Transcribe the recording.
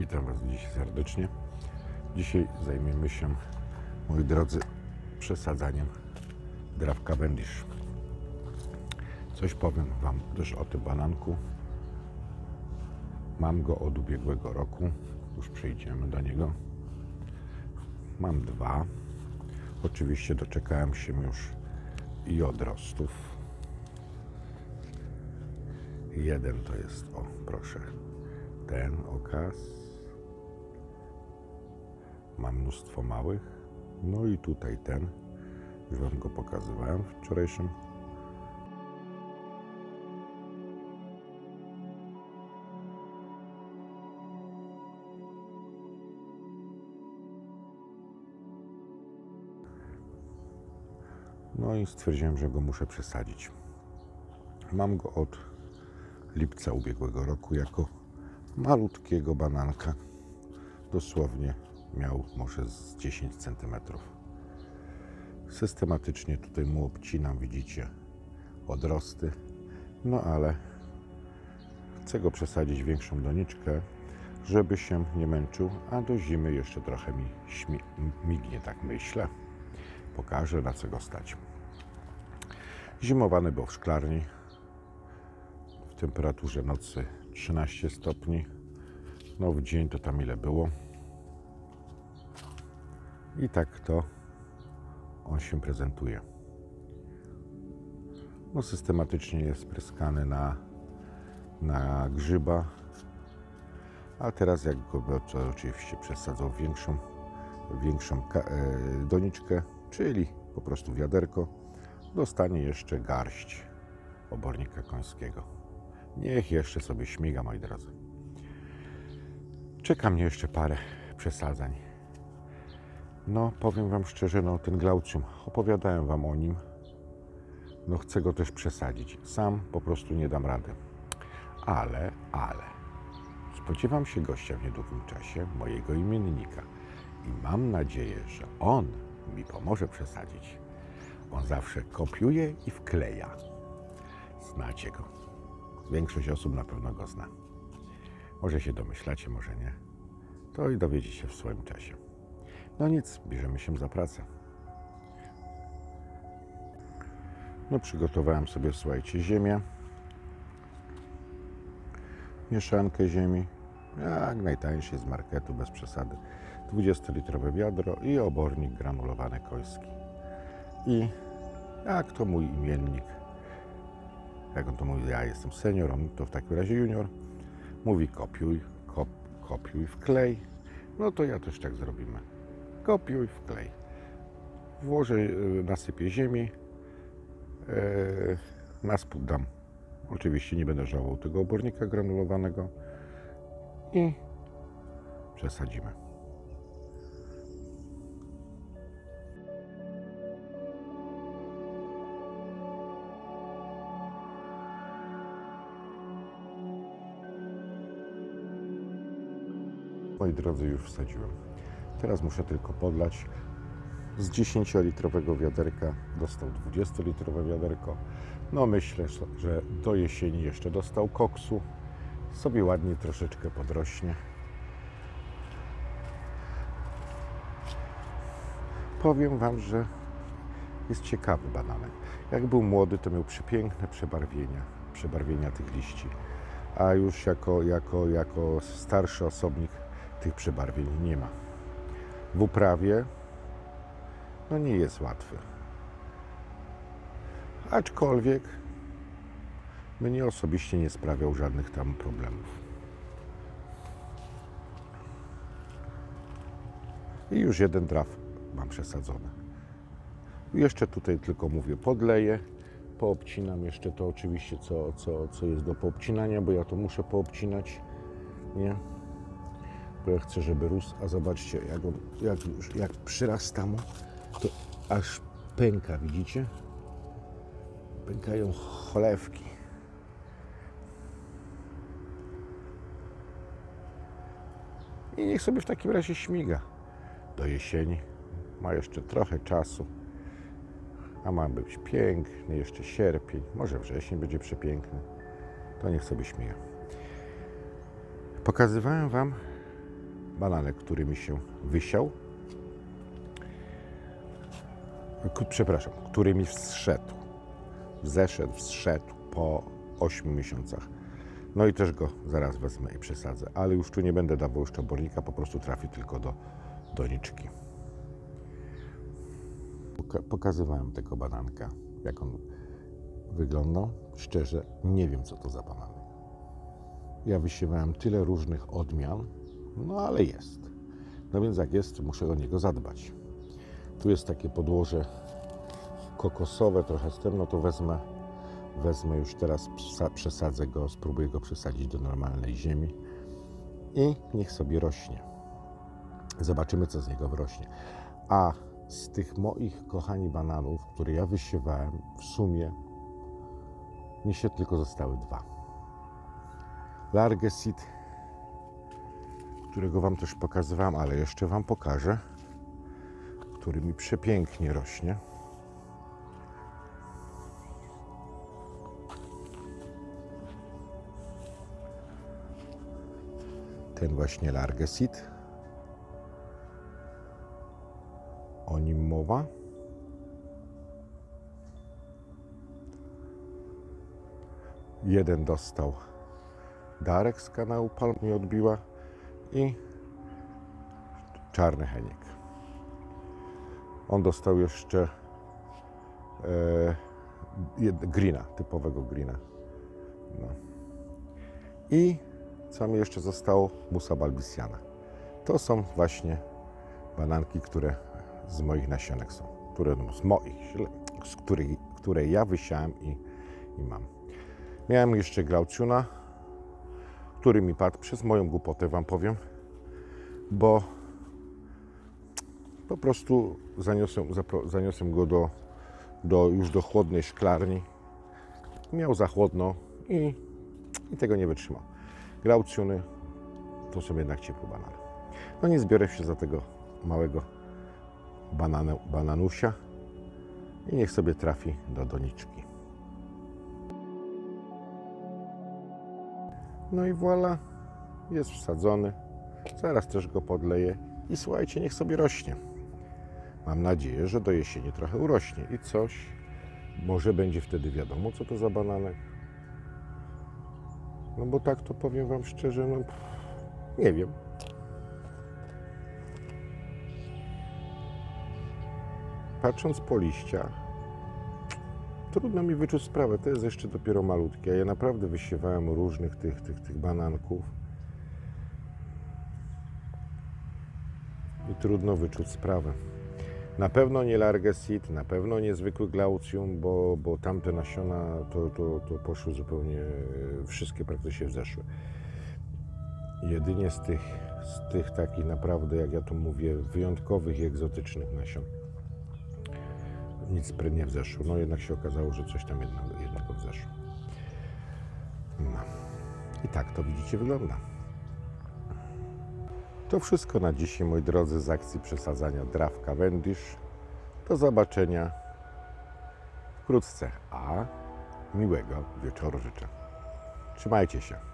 Witam Was dziś serdecznie. Dzisiaj zajmiemy się, moi drodzy, przesadzaniem draw Cavendish. Coś powiem Wam też o tym bananku. Mam go od ubiegłego roku. Już przejdziemy do niego. Mam dwa. Oczywiście doczekałem się już i odrostów. Jeden to jest, o proszę, ten okaz. Mam mnóstwo małych. No i tutaj ten. Już Wam go pokazywałem wczorajszym. No i stwierdziłem, że go muszę przesadzić. Mam go od lipca ubiegłego roku jako malutkiego bananka. Dosłownie miał może z 10 cm. Systematycznie tutaj mu obcinam, widzicie, odrosty. No ale chcę go przesadzić większą doniczkę, żeby się nie męczył, a do zimy jeszcze trochę mi mignie, tak myślę. Pokażę, na co go stać. Zimowany był w szklarni, w temperaturze nocy 13 stopni. No w dzień to tam ile było. I tak to on się prezentuje. No systematycznie jest pryskany na, na grzyba. A teraz jak go oczywiście przesadzał w większą, większą e, doniczkę, czyli po prostu wiaderko, dostanie jeszcze garść obornika końskiego. Niech jeszcze sobie śmiga, moi drodzy. Czeka mnie jeszcze parę przesadzań. No, powiem Wam szczerze, no ten glaucium, opowiadałem Wam o nim. No, chcę go też przesadzić. Sam po prostu nie dam rady. Ale, ale, spodziewam się gościa w niedługim czasie, mojego imiennika. I mam nadzieję, że on mi pomoże przesadzić. On zawsze kopiuje i wkleja. Znacie go. Większość osób na pewno go zna. Może się domyślacie, może nie. To i dowiecie się w swoim czasie. No nic, bierzemy się za pracę. No przygotowałem sobie, słuchajcie, ziemię. Mieszankę ziemi. Jak najtańszej z marketu, bez przesady. 20-litrowe wiadro i obornik granulowany koński. I jak to mój imiennik, jak on to mówi, ja jestem senior, to w takim razie junior, mówi kopiuj, kop, kopiuj, wklej. No to ja też tak zrobimy. Kopiuj, wklej. Włożę, y, nasypię ziemi, yy, na spód dam. Oczywiście nie będę żałował tego obornika granulowanego i przesadzimy. Moi drodzy, już wsadziłem. Teraz muszę tylko podlać. Z 10-litrowego wiaderka dostał 20-litrowe wiaderko. No myślę, że do jesieni jeszcze dostał koksu. Sobie ładnie troszeczkę podrośnie. Powiem Wam, że jest ciekawy bananek. Jak był młody, to miał przepiękne przebarwienia, przebarwienia tych liści. A już jako, jako, jako starszy osobnik tych przebarwień nie ma. W uprawie no nie jest łatwy. Aczkolwiek mnie osobiście nie sprawiał żadnych tam problemów. I już jeden traf mam przesadzony. Jeszcze tutaj tylko mówię, podleję, poobcinam jeszcze to oczywiście, co, co, co jest do poobcinania, bo ja to muszę poobcinać, nie? Bo ja chcę, żeby rósł, a zobaczcie, jak, on, jak, jak przyrasta mu, to aż pęka, widzicie? Pękają cholewki. I niech sobie w takim razie śmiga. Do jesieni ma jeszcze trochę czasu. A ma być piękny, jeszcze sierpień, może wrzesień będzie przepiękny. To niech sobie śmieje. Pokazywałem Wam bananek, który mi się wysiał. Przepraszam, który mi wzszedł. Zeszedł, wzszedł po 8 miesiącach. No i też go zaraz wezmę i przesadzę. Ale już tu nie będę dawał jeszcze obornika, po prostu trafi tylko do doniczki. Poka- Pokazywałem tego bananka, jak on wyglądał. Szczerze, nie wiem, co to za bananek. Ja wysiewałem tyle różnych odmian, no ale jest. No więc jak jest, muszę o niego zadbać. Tu jest takie podłoże kokosowe trochę z tym, no to wezmę, wezmę już teraz, przesadzę go, spróbuję go przesadzić do normalnej ziemi i niech sobie rośnie. Zobaczymy, co z niego wyrośnie. A z tych moich, kochani, bananów, które ja wysiewałem, w sumie mi się tylko zostały dwa. Largesit, którego Wam też pokazywałem, ale jeszcze Wam pokażę, który mi przepięknie rośnie. Ten właśnie Largesit. O nim mowa. Jeden dostał Darek z kanału Palm mi odbiła i czarny heniek. On dostał jeszcze e, greena, typowego greena. No. I co mi jeszcze zostało? Musa balbisiana. To są właśnie bananki, które z moich nasionek są. Które, no, z moich, z których, które ja wysiałem i, i mam. Miałem jeszcze Glauciuna, który mi padł przez moją głupotę, Wam powiem, bo po prostu zaniosłem, zaniosłem go do, do, już do chłodnej szklarni. Miał za chłodno i, i tego nie wytrzymał. Glauciuny to są jednak ciepłe banany. No nie zbiorę się za tego małego bananusia i niech sobie trafi do doniczki. No i voilà, jest wsadzony. Zaraz też go podleję i słuchajcie, niech sobie rośnie. Mam nadzieję, że do jesieni trochę urośnie i coś, może będzie wtedy wiadomo, co to za bananek. No bo tak to powiem Wam szczerze, no nie wiem. Patrząc po liściach, trudno mi wyczuć sprawę. To jest jeszcze dopiero malutkie. Ja naprawdę wysiewałem różnych tych, tych, tych bananków. I trudno wyczuć sprawę. Na pewno nie Largesit, na pewno nie zwykły Glaucium, bo, bo tamte nasiona to, to, to poszły zupełnie, e, wszystkie praktycznie wzeszły. Jedynie z tych, z tych takich naprawdę, jak ja to mówię, wyjątkowych i egzotycznych nasion nic pry nie wzeszło. No jednak się okazało, że coś tam jednego, jednego wzeszło. No. I tak to widzicie wygląda. To wszystko na dzisiaj, moi drodzy, z akcji przesadzania Draw Cavendish. Do zobaczenia wkrótce, a miłego wieczoru życzę. Trzymajcie się.